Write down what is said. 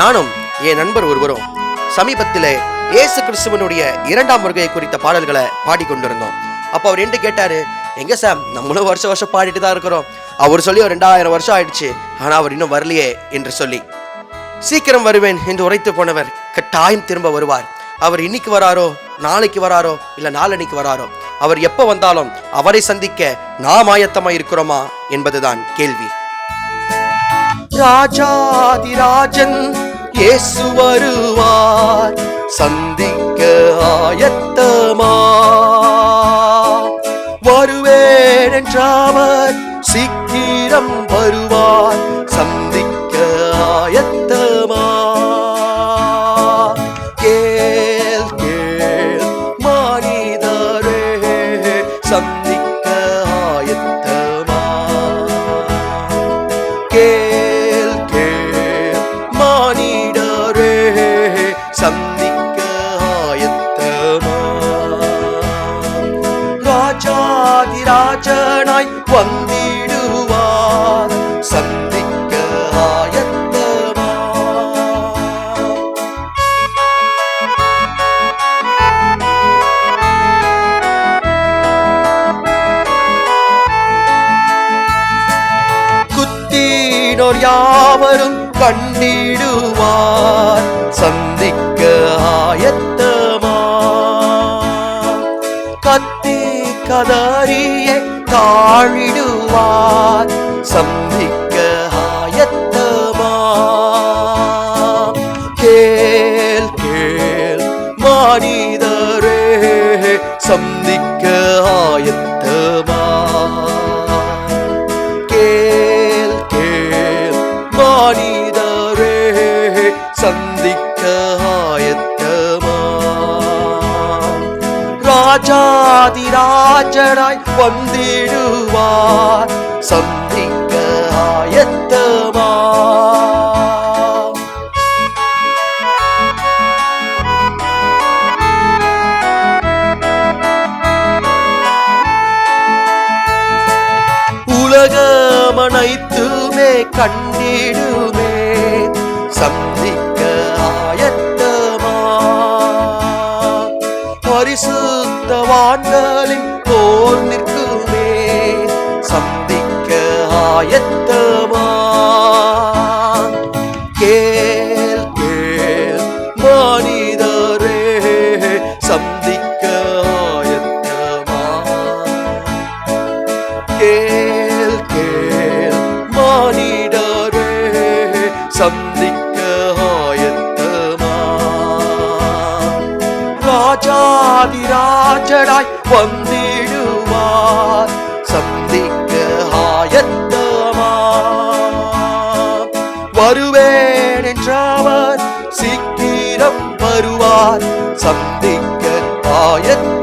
நானும் என் நண்பர் ஒருவரும் சமீபத்தில் இயேசு கிறிஸ்துவனுடைய இரண்டாம் வருகை குறித்த பாடல்களை பாடிக்கொண்டிருந்தோம். அப்போ அவர் என்று கேட்டாரு எங்க சாம்? நம்மளும் வருஷம் வருஷம் பாடிட்டு தான் இருக்கிறோம். அவர் சொல்லி ஒரு ரெண்டாயிரம் வருஷம் ஆயிடுச்சு. ஆனால் அவர் இன்னும் வரலையே என்று சொல்லி. சீக்கிரம் வருவேன் என்று உரைத்து போனவர் கட்டாயம் திரும்ப வருவார். அவர் இன்னைக்கு வராரோ நாளைக்கு வராரோ இல்லை நாளன்னைக்கு வராரோ அவர் எப்ப வந்தாலும் அவரை சந்திக்க நாம் ஆயத்தமாக இருக்கிறோமா என்பதுதான் கேள்வி. ராஜாதி ராஜன் இயேசு வருவார். சந்திக்க ஆயத்தமா வருவேன் என்றாவர் சீக்கிரம் வருவார். சந்திக்க ஆயத்தமா கேள் கேள் மானிதரே சந்திக்க ஆயத்தமா கேள் குத்தினோர் யாவரும் கண்டிடுவார் சந்திக்க ஆயத்தமா. கத்தி கதறிய தாழிடுவார். சந்திக்க ஆயத்தமா. கேள் கேள் மாறி சந்திக்க ஆயத்தமா? ராஜாதிராஜனாய் வந்திடுவார். சந்திக்க ஆயத்தமா? உலகமனைத்துமே கண்டிடுமே வான்களில் போர் நிற்குமே. சந்திக்க ஆயத்தமா? கேள் கேள் மனிதரே. சந்திக்க ஆயத்தமா? கேள் கேள் மனிதரே. சந்திக்க ராஜாதிராஜனாய் வந்திடுவார். சந்திக்க ஆயத்தமா வருவேன் என்றவர் சீக்கிரம் வருவார். சந்திக்க ஆயத்த